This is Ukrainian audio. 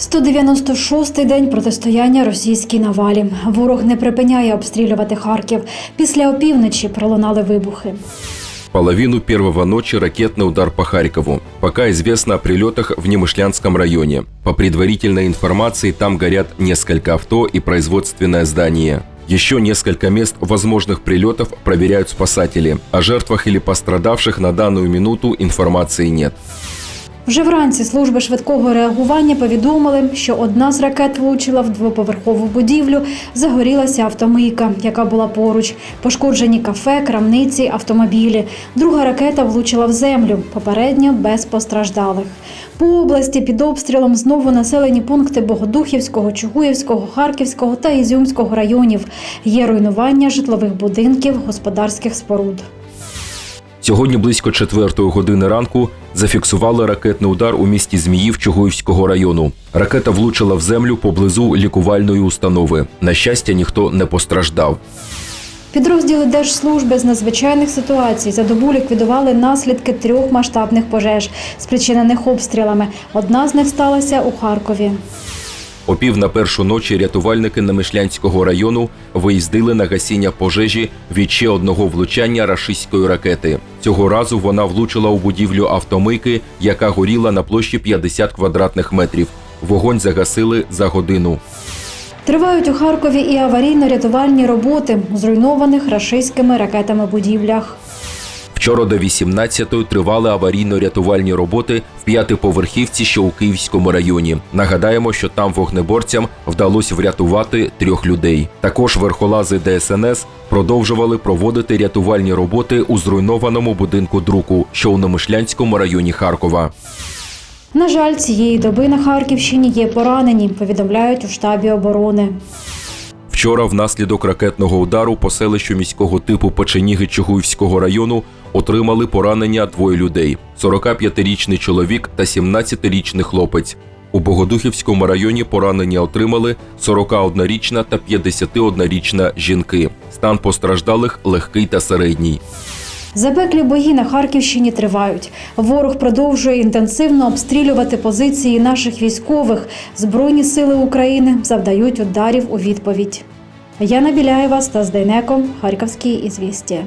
196-й день протистояння російській навалі. Ворог не припиняє обстрілювати Харків. Після опівночі пролунали вибухи. Половину первого ночи ракетный удар по Харькову. Пока известно о прилетах в Немышлянском районе. По предварительной информации, там горят несколько авто и производственное здание. Еще несколько мест возможных прилетов проверяют спасатели. О жертвах или пострадавших на данную минуту информации нет. Вже вранці служби швидкого реагування повідомили, що одна з ракет влучила в двоповерхову будівлю, загорілася автомийка, яка була поруч. Пошкоджені кафе, крамниці, автомобілі. Друга ракета влучила в землю, попередньо без постраждалих. По області під обстрілом знову населені пункти Богодухівського, Чугуївського, Харківського та Ізюмського районів. Є руйнування житлових будинків, господарських споруд. Сьогодні близько четвертої години ранку зафіксували ракетний удар у місті Зміїв Чугуївського району. Ракета влучила в землю поблизу лікувальної установи. На щастя, ніхто не постраждав. Підрозділи Держслужби з надзвичайних ситуацій за добу ліквідували наслідки трьох масштабних пожеж, спричинених обстрілами. Одна з них сталася у Харкові. О пів на першу ночі рятувальники Немишлянського району виїздили на гасіння пожежі від ще одного влучання рашистської ракети. Цього разу вона влучила у будівлю автомийки, яка горіла на площі 50 квадратних метрів. Вогонь загасили за годину. Тривають у Харкові і аварійно-рятувальні роботи зруйнованих рашистськими ракетами будівлях. Вчора до 18-ї тривали аварійно-рятувальні роботи в п'ятиповерхівці, що у Київському районі. Нагадаємо, що там вогнеборцям вдалося врятувати трьох людей. Також верхолази ДСНС продовжували проводити рятувальні роботи у зруйнованому будинку друку, що у Немишлянському районі Харкова. На жаль, цієї доби на Харківщині є поранені, повідомляють у штабі оборони. Вчора внаслідок ракетного удару по селищу міського типу Печеніги Чугуївського району отримали поранення двоє людей: 45-річний чоловік та 17-річний хлопець. У Богодухівському районі поранення отримали 41-річна та 51-річна жінки. Стан постраждалих легкий та середній. Запеклі бої на Харківщині тривають. Ворог продовжує інтенсивно обстрілювати позиції наших військових. Збройні сили України завдають ударів у відповідь. Яна Біляєва, Стас Дейнеко, Харківські ізвістія.